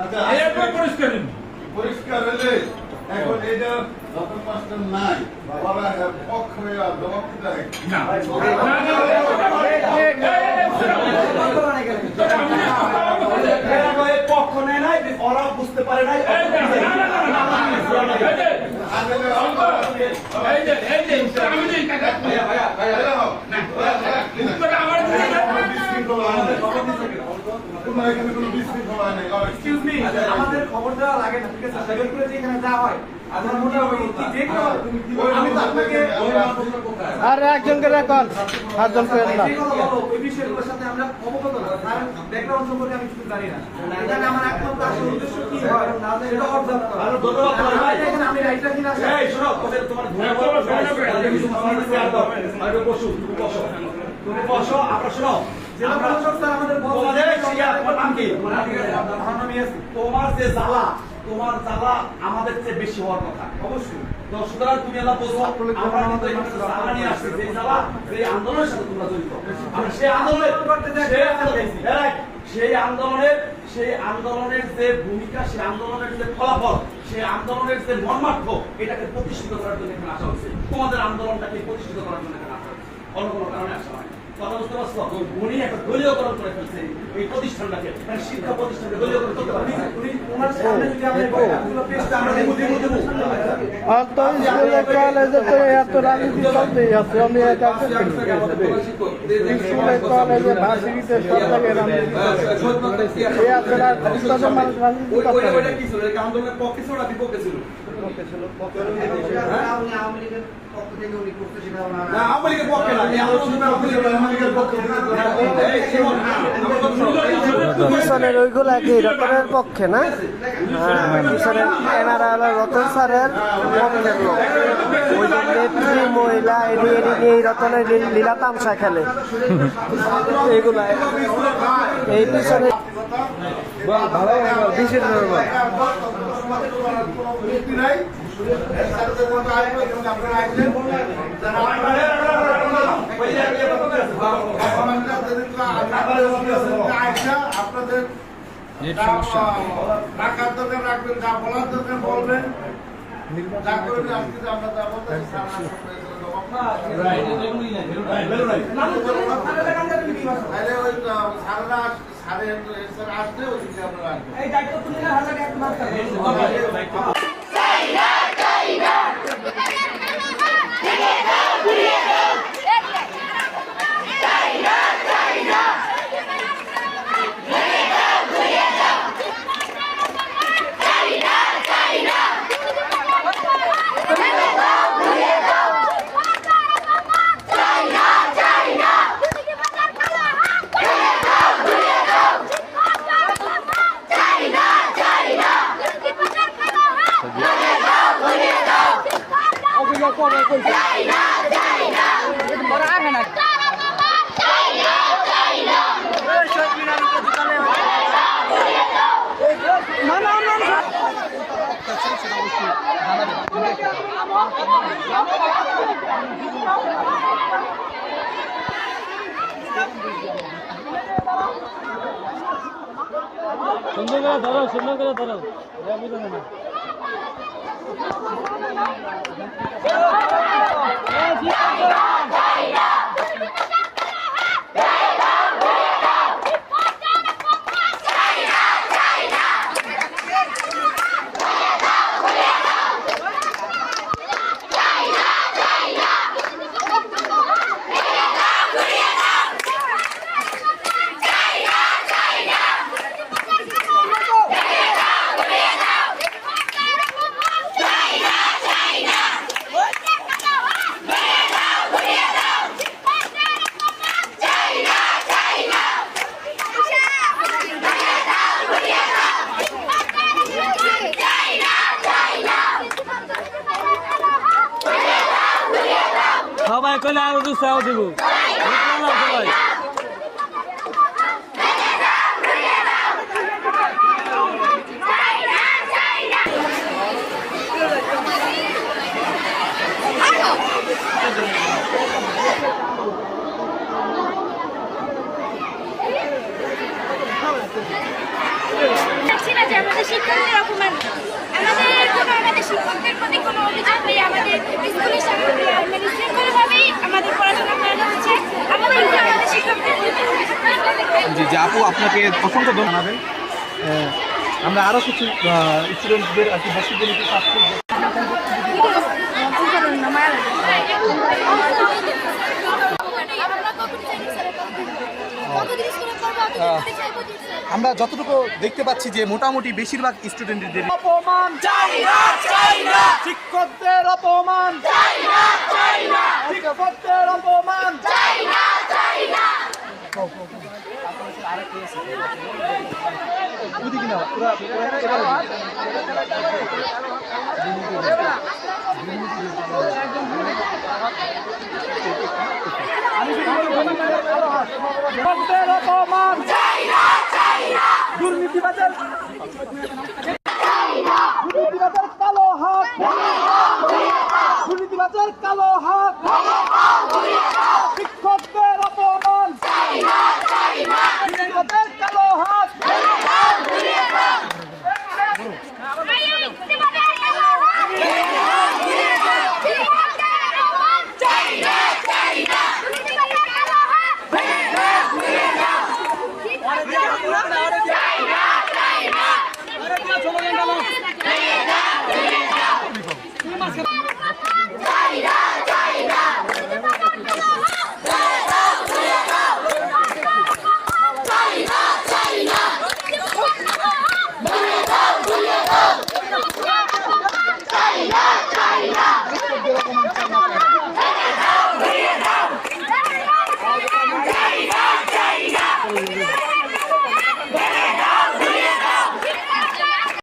আচ্ছা পরিষ্কার পরিষ্কার হলে এখন এটা রতন মাস্টার নাই ওরা পক্ষ হয়ে জবাব দিতে না। না, না, না, এই, এই, এই, সেটা আমি না। পক্ষ নেয় নাই ওরা বুঝতে পারে নাই আমার এক্সকিউজ মি আমাদের খবর দেওয়া লাগে না ঠিক আছে? সেভেন করে যে এখানে যা হয়। আপনাকে আর একজনকে রাখুন সাতজন করে বসো তুমি বসো আমরা শোনো জেলা প্রশাসক স্যার আমাদের তোমার যে জ্বালা তোমার জ্বালা আমাদের চেয়ে বেশি হওয়ার কথা। অবশ্যই। সুতরাং তুমি এলা বোঝো আমরা জ্বালা নিয়ে আসছি। যে জ্বালা সেই আন্দোলনের সাথে তোমরা জড়িত। আমরা সেই আন্দোলন- সেই আন্দোলনের সেই আন্দোলনের যে ভূমিকা সেই আন্দোলনের যে ফলাফল সেই আন্দোলনের যে মর্মার্থ এটাকে প্রতিষ্ঠিত করার জন্য এখানে আসা হচ্ছে। তোমাদের আন্দোলনটাকে প্রতিষ্ঠিত করার জন্য এখানে আসা হচ্ছে। অন্য কোনো কারণে আসা হয় কথা বুঝতে পারছ উনি একটা দলীয়করণ করে ফেলছে এই প্রতিষ্ঠানটাকে মানে শিক্ষা প্রতিষ্ঠানকে দলীয়করণ করতে পারবে উনি ওনার সামনে যদি আমরা এই বক্তব্যগুলো আমরা দেবো, দেবো, দেবো। আর তো স্কুলে কলেজে তো এত রাজনীতি চলতেই আছে আমি এটা স্কুলে কলেজে ভার্সিটিতে সব জায়গায় রাজনীতি চলে আছে মানুষ রাজনীতি করতে পারে আন্দোলনের পক্ষে ছিল না বিপক্ষে ছিল না আওয়ামী লীগের পক্ষে না আওয়ামী লীগের পক্ষে কিশোরের ওইগুলা কি রতনের পক্ষে না? কিশোরের এনারা হলো রতন স্যারের পক্ষের লোক। ওই নেত্রী, মহিলা, এডি এডি এই রতনের লীলা তামসা খেলে। এইগুলা। এই পিছনে বিশেষ আপনাদের রাখার দরকার রাখবেন যা বলার দরকার বলবেন যা সুন্দর করে ধরো সুন্দর করে ধরো। না। Brasil! सबैको नाम रुसाउँछु জি আপু আপনাকে অসংখ্য জানাবেন। আমরা আরও কিছু স্টুডেন্টদের আর কি হসপিটালিটি শাস্ত্র আমরা যতটুকু দেখতে পাচ্ছি যে মোটামুটি বেশিরভাগ স্টুডেন্টদের অপমান চাই না চাই না শিক্ষকদের অপমান চাই না চাই না শিক্ষকদের অপমান চাই না চাই না ওদিকে না দুর্নীতিবাদের